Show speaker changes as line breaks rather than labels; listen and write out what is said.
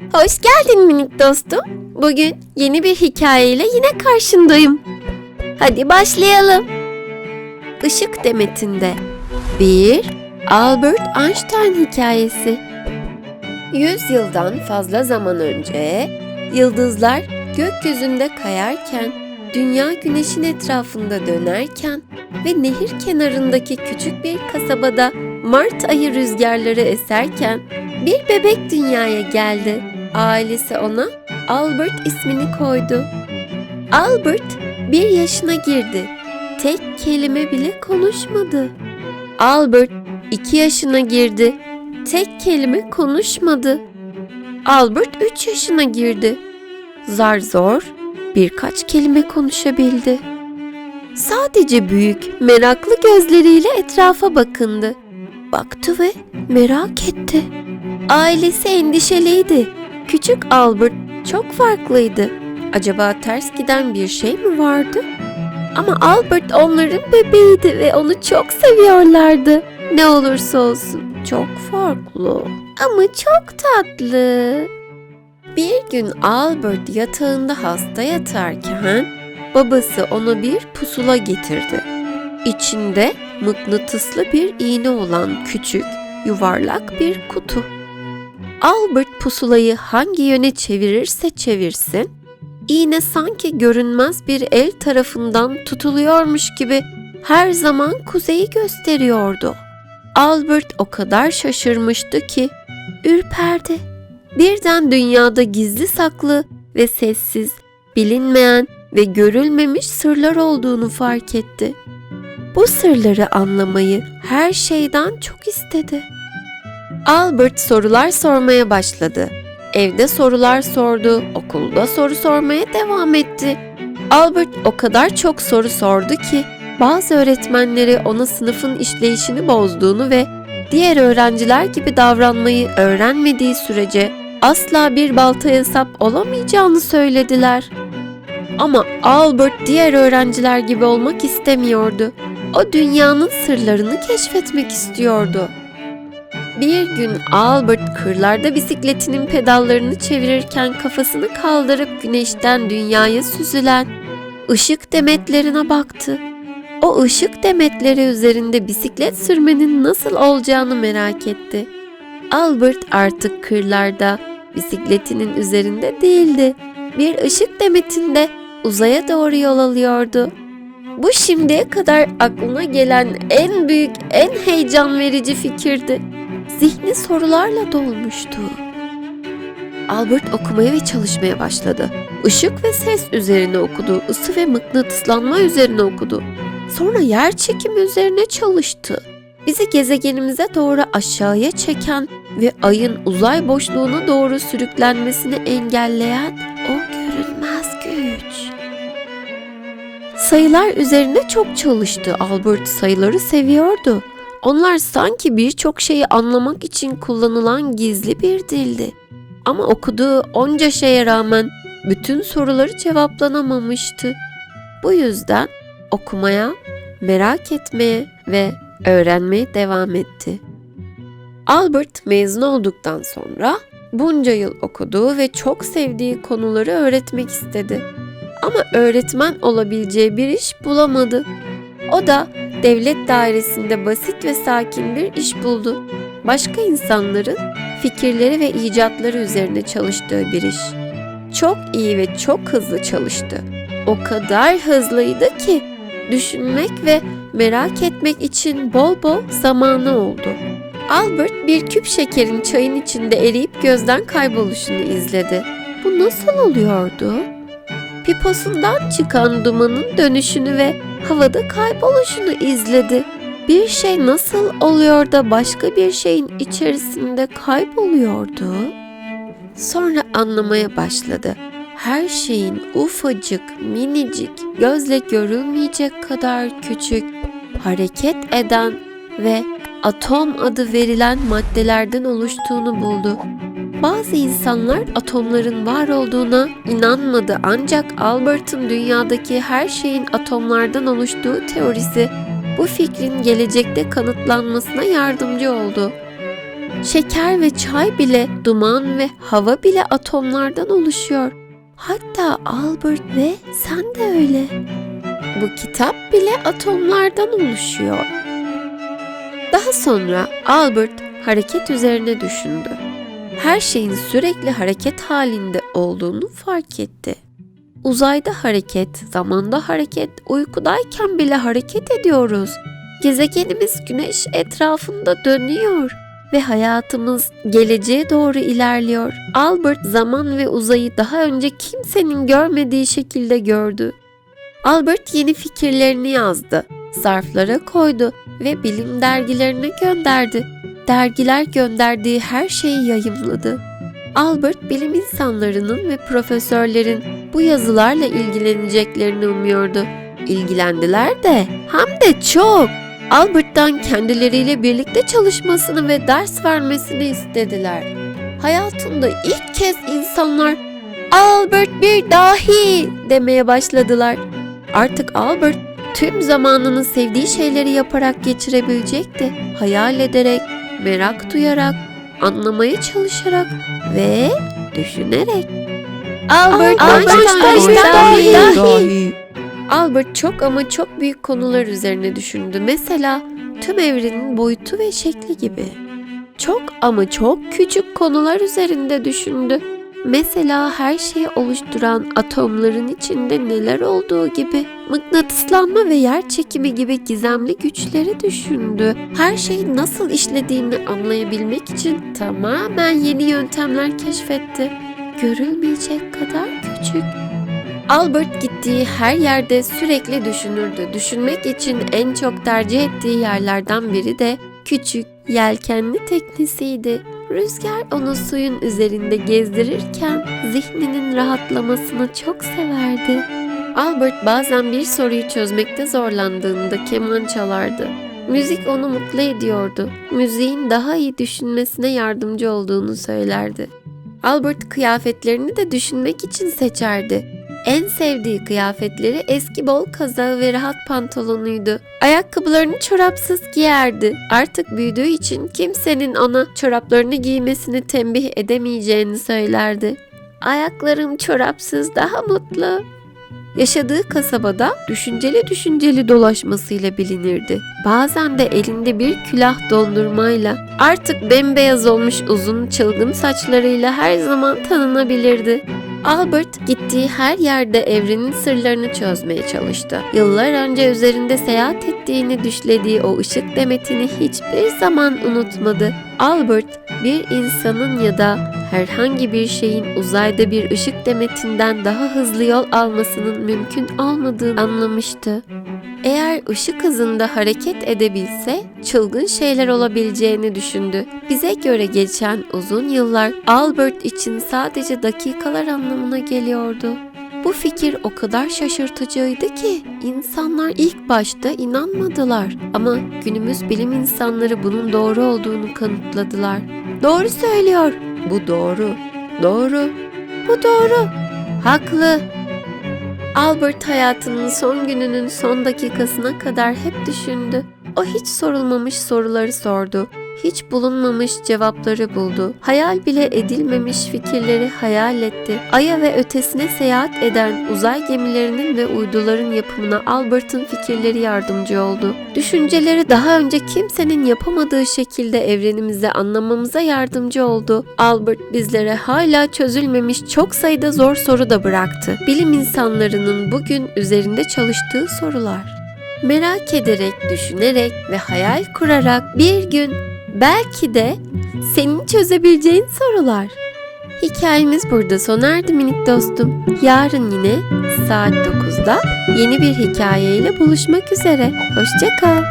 Hoş geldin minik dostum. Bugün yeni bir hikayeyle yine karşındayım. Hadi başlayalım. Işık Demetinde bir Albert Einstein hikayesi. Yüz yıldan fazla zaman önce yıldızlar gökyüzünde kayarken, dünya güneşin etrafında dönerken ve nehir kenarındaki küçük bir kasabada Mart ayı rüzgarları eserken bir bebek dünyaya geldi. Ailesi ona Albert ismini koydu. Albert bir yaşına girdi. Tek kelime bile konuşmadı. Albert iki yaşına girdi. Tek kelime konuşmadı. Albert üç yaşına girdi. Zar zor birkaç kelime konuşabildi. Sadece büyük, meraklı gözleriyle etrafa bakındı. Baktı ve merak etti. Ailesi endişeliydi. Küçük Albert çok farklıydı. Acaba ters giden bir şey mi vardı? Ama Albert onların bebeğiydi ve onu çok seviyorlardı. Ne olursa olsun çok farklı ama çok tatlı. Bir gün Albert yatağında hasta yatarken babası ona bir pusula getirdi. İçinde mıknatıslı bir iğne olan küçük, yuvarlak bir kutu. Albert pusulayı hangi yöne çevirirse çevirsin, iğne sanki görünmez bir el tarafından tutuluyormuş gibi her zaman kuzeyi gösteriyordu. Albert o kadar şaşırmıştı ki ürperdi. Birden dünyada gizli saklı ve sessiz, bilinmeyen ve görülmemiş sırlar olduğunu fark etti. Bu sırları anlamayı her şeyden çok istedi. Albert sorular sormaya başladı. Evde sorular sordu, okulda soru sormaya devam etti. Albert o kadar çok soru sordu ki bazı öğretmenleri ona sınıfın işleyişini bozduğunu ve diğer öğrenciler gibi davranmayı öğrenmediği sürece asla bir baltaya sap olamayacağını söylediler. Ama Albert diğer öğrenciler gibi olmak istemiyordu. O dünyanın sırlarını keşfetmek istiyordu. Bir gün Albert kırlarda bisikletinin pedallarını çevirirken kafasını kaldırıp güneşten dünyaya süzülen ışık demetlerine baktı. O ışık demetleri üzerinde bisiklet sürmenin nasıl olacağını merak etti. Albert artık kırlarda bisikletinin üzerinde değildi. Bir ışık demetinde uzaya doğru yol alıyordu. Bu şimdiye kadar aklına gelen en büyük, en heyecan verici fikirdi. Zihni sorularla dolmuştu. Albert okumaya ve çalışmaya başladı. Işık ve ses üzerine okudu, ısı ve mıknatıslanma üzerine okudu. Sonra yer çekimi üzerine çalıştı. Bizi gezegenimize doğru aşağıya çeken ve ayın uzay boşluğuna doğru sürüklenmesini engelleyen o görünmez güç. Sayılar üzerine çok çalıştı. Albert sayıları seviyordu. Onlar sanki birçok şeyi anlamak için kullanılan gizli bir dildi. Ama okuduğu onca şeye rağmen bütün soruları cevaplanamamıştı. Bu yüzden okumaya, merak etmeye ve öğrenmeye devam etti. Albert mezun olduktan sonra bunca yıl okuduğu ve çok sevdiği konuları öğretmek istedi. Ama öğretmen olabileceği bir iş bulamadı. O da devlet dairesinde basit ve sakin bir iş buldu. Başka insanların fikirleri ve icatları üzerine çalıştığı bir iş. Çok iyi ve çok hızlı çalıştı. O kadar hızlıydı ki düşünmek ve merak etmek için bol bol zamanı oldu. Albert bir küp şekerin çayın içinde eriyip gözden kayboluşunu izledi. Bu nasıl oluyordu? Piposundan çıkan dumanın dönüşünü ve havada kayboluşunu izledi. Bir şey nasıl oluyor da başka bir şeyin içerisinde kayboluyordu? Sonra anlamaya başladı. Her şeyin ufacık, minicik, gözle görülmeyecek kadar küçük, hareket eden ve atom adı verilen maddelerden oluştuğunu buldu. Bazı insanlar atomların var olduğuna inanmadı ancak Albert'ın dünyadaki her şeyin atomlardan oluştuğu teorisi bu fikrin gelecekte kanıtlanmasına yardımcı oldu. Şeker ve çay bile, duman ve hava bile atomlardan oluşuyor. Hatta Albert ve sen de öyle. Bu kitap bile atomlardan oluşuyor. Daha sonra Albert hareket üzerine düşündü. Her şeyin sürekli hareket halinde olduğunu fark etti. Uzayda hareket, zamanda hareket, uykudayken bile hareket ediyoruz. Gezegenimiz güneş etrafında dönüyor ve hayatımız geleceğe doğru ilerliyor. Albert zaman ve uzayı daha önce kimsenin görmediği şekilde gördü. Albert yeni fikirlerini yazdı, zarflara koydu ve bilim dergilerine gönderdi. Dergiler gönderdiği her şeyi yayımladı. Albert bilim insanlarının ve profesörlerin bu yazılarla ilgileneceklerini umuyordu. İlgilendiler de hem de çok. Albert'tan kendileriyle birlikte çalışmasını ve ders vermesini istediler. Hayatında ilk kez insanlar Albert bir dahi demeye başladılar. Artık Albert tüm zamanını sevdiği şeyleri yaparak geçirebilecekti. Hayal ederek, merak duyarak, anlamaya çalışarak ve düşünerek. Albert,
Albert
Einstein,
dahi.
dahi. Albert çok ama çok büyük konular üzerine düşündü. Mesela tüm evrenin boyutu ve şekli gibi. Çok ama çok küçük konular üzerinde düşündü. Mesela her şeyi oluşturan atomların içinde neler olduğu gibi mıknatıslanma ve yer çekimi gibi gizemli güçleri düşündü. Her şeyin nasıl işlediğini anlayabilmek için tamamen yeni yöntemler keşfetti. Görülmeyecek kadar küçük. Albert gittiği her yerde sürekli düşünürdü. Düşünmek için en çok tercih ettiği yerlerden biri de küçük yelkenli teknesiydi. Rüzgar onu suyun üzerinde gezdirirken zihninin rahatlamasını çok severdi. Albert bazen bir soruyu çözmekte zorlandığında keman çalardı. Müzik onu mutlu ediyordu. Müziğin daha iyi düşünmesine yardımcı olduğunu söylerdi. Albert kıyafetlerini de düşünmek için seçerdi. En sevdiği kıyafetleri eski bol kazağı ve rahat pantolonuydu. Ayakkabılarını çorapsız giyerdi. Artık büyüdüğü için kimsenin ona çoraplarını giymesini tembih edemeyeceğini söylerdi. Ayaklarım çorapsız daha mutlu. Yaşadığı kasabada düşünceli düşünceli dolaşmasıyla bilinirdi. Bazen de elinde bir külah dondurmayla, artık bembeyaz olmuş uzun çılgın saçlarıyla her zaman tanınabilirdi. Albert gittiği her yerde evrenin sırlarını çözmeye çalıştı. Yıllar önce üzerinde seyahat ettiğini düşlediği o ışık demetini hiçbir zaman unutmadı. Albert bir insanın ya da herhangi bir şeyin uzayda bir ışık demetinden daha hızlı yol almasının mümkün olmadığını anlamıştı. Eğer ışık hızında hareket edebilse çılgın şeyler olabileceğini düşündü. Bize göre geçen uzun yıllar Albert için sadece dakikalar anlamına geliyordu. Bu fikir o kadar şaşırtıcıydı ki insanlar ilk başta inanmadılar ama günümüz bilim insanları bunun doğru olduğunu kanıtladılar. Doğru söylüyor. Bu doğru. Doğru. Bu doğru. Haklı. Albert hayatının son gününün son dakikasına kadar hep düşündü. O hiç sorulmamış soruları sordu. Hiç bulunmamış cevapları buldu. Hayal bile edilmemiş fikirleri hayal etti. Ay'a ve ötesine seyahat eden uzay gemilerinin ve uyduların yapımına Albert'ın fikirleri yardımcı oldu. Düşünceleri daha önce kimsenin yapamadığı şekilde evrenimizi anlamamıza yardımcı oldu. Albert bizlere hala çözülmemiş çok sayıda zor soru da bıraktı. Bilim insanlarının bugün üzerinde çalıştığı sorular. Merak ederek, düşünerek ve hayal kurarak bir gün belki de senin çözebileceğin sorular. Hikayemiz burada sona erdi minik dostum. Yarın yine saat 9'da yeni bir hikayeyle buluşmak üzere. Hoşça kal.